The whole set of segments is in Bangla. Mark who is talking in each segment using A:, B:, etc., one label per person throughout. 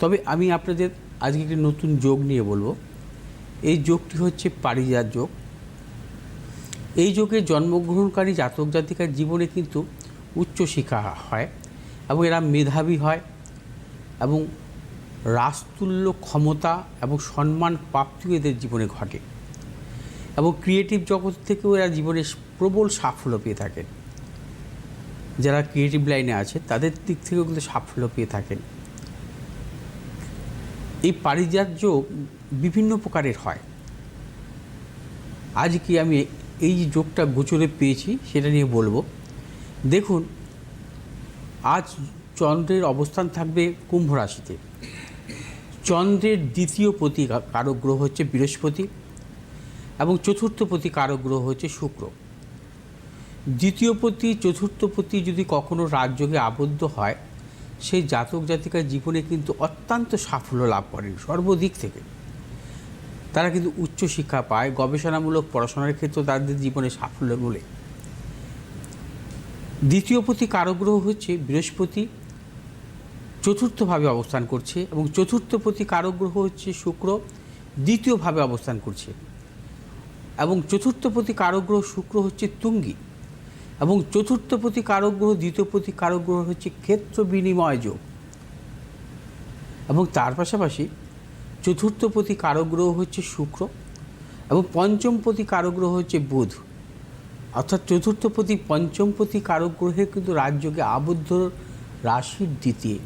A: তবে আমি আপনাদের আজকে একটি নতুন যোগ নিয়ে বলব। এই যোগটি হচ্ছে পারিজাত যোগ। এই যোগে জন্মগ্রহণকারী জাতক জাতিকার জীবনে কিন্তু উচ্চশিক্ষা হয় এবং এরা মেধাবী হয় এবং রাজতুল্য ক্ষমতা এবং সম্মান প্রাপ্তিও এদের জীবনে ঘটে এবং ক্রিয়েটিভ জগৎ থেকেও এরা জীবনে প্রবল সাফল্য পেয়ে থাকেন। যারা ক্রিয়েটিভ লাইনে আছে, তাদের দিক থেকেও কিন্তু সাফল্য পেয়ে থাকেন। এই পারিজাত যোগ বিভিন্ন প্রকারের হয়। আজকে আমি এই যোগটা গোচরে পেয়েছি সেটা নিয়ে বলব। দেখুন, আজ চন্দ্রের অবস্থান থাকবে কুম্ভ রাশিতে। চন্দ্রের দ্বিতীয় প্রতি কারক গ্রহ হচ্ছে বৃহস্পতি এবং চতুর্থ প্রতি কারক গ্রহ হচ্ছে শুক্র। দ্বিতীয় প্রতি, চতুর্থ প্রতি যদি কখনো রাজযোগে আবদ্ধ হয় সেই জাতক জাতিকার জীবনে কিন্তু অত্যন্ত সাফল্য লাভ করেন সর্বদিক থেকে। তারা কিন্তু উচ্চশিক্ষা পায়, গবেষণামূলক পড়াশোনার ক্ষেত্রে তাদের জীবনে সাফল্য বলে দ্বিতীয় প্রতি কারগ্রহ হচ্ছে বৃহস্পতি, চতুর্থভাবে অবস্থান করছে এবং চতুর্থ প্রতি কারগ্রহ হচ্ছে শুক্র, দ্বিতীয়ভাবে অবস্থান করছে। এবং চতুর্থ প্রতি কারগ্রহ শুক্র হচ্ছে তুঙ্গি। এবং চতুর্থ প্রতি কারগ্রহ দ্বিতীয় প্রতি কারগ্রহ হচ্ছে ক্ষেত্র বিনিময় যোগ। এবং তার পাশাপাশি চতুর্থ প্রতি কারগ্রহ হচ্ছে শুক্র এবং পঞ্চম প্রতি কারগ্রহ হচ্ছে বুধ। অর্থাৎ চতুর্থ প্রতি, পঞ্চম প্রতি কারগ্রহে কিন্তু রাজযোগে আবদ্ধ রাশির দ্বিতীয়।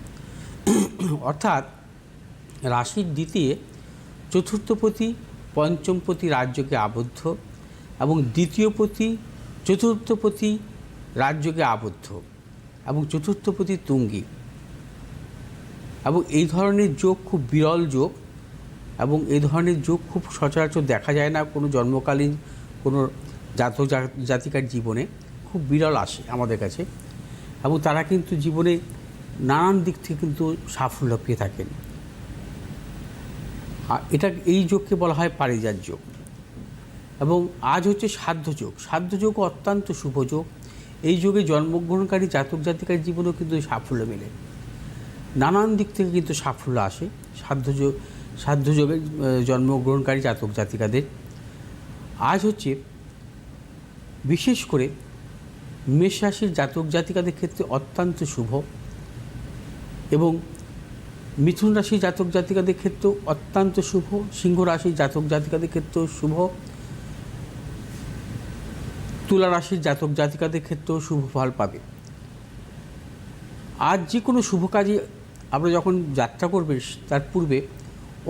A: অর্থাৎ রাশির দ্বিতীয় চতুর্থ প্রতি, পঞ্চম প্রতি রাজযোগে আবদ্ধ এবং দ্বিতীয় প্রতি চতুর্থ প্রতি রাজযোগে আবদ্ধ এবং চতুর্থ প্রতি তুঙ্গি। এবং এই ধরনের যোগ খুব বিরল যোগ এবং এই ধরনের যোগ খুব সচরাচর দেখা যায় না কোনো জন্মকালীন কোনো জাতক জা- জাতিকার জীবনে। খুব বিরল আসে আমাদের কাছে। এবং তারা কিন্তু জীবনে নানান দিক থেকে কিন্তু সাফল্য পেয়ে থাকেন। আর এটা, এই যোগকে বলা হয় পারিজাত যোগ। এবং আজ হচ্ছে সাধ্য যোগ। সাধ্য যোগ অত্যন্ত শুভ যোগ। এই যোগে জন্মগ্রহণকারী জাতক জাতিকার জীবনেও কিন্তু সাফল্য মেলে। নানান দিক থেকে কিন্তু সাফল্য আসে। সাধ্য যোগ, সাধ্য যোগে জন্মগ্রহণকারী জাতক জাতিকাদের। আজ হচ্ছে বিশেষ করে মেষ রাশির জাতক জাতিকাদের ক্ষেত্রে অত্যন্ত শুভ এবং মিথুন রাশির জাতক জাতিকাদের ক্ষেত্রেও অত্যন্ত শুভ। সিংহ রাশির জাতক জাতিকাদের ক্ষেত্রেও শুভ। তুলা রাশির জাতক জাতিকাদের ক্ষেত্রেও শুভ ফল পাবে। আজ যে কোনো শুভ কাজে আমরা যখন যাত্রা করবেন, তার পূর্বে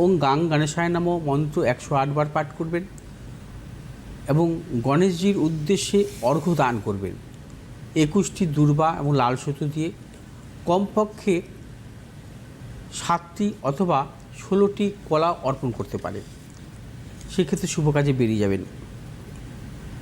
A: ওং গাং গণেশায় নাম মন্ত্র একশো আটবার পাঠ করবেন এবং গণেশজির উদ্দেশ্যে অর্ঘ্য দান করবেন। একুশটি দুর্বা এবং লাল সুতো দিয়ে কমপক্ষে সাতটি অথবা ষোলোটি কলা অর্পণ করতে পারে সেক্ষেত্রে শুভ কাজে বেরিয়ে যাবেন।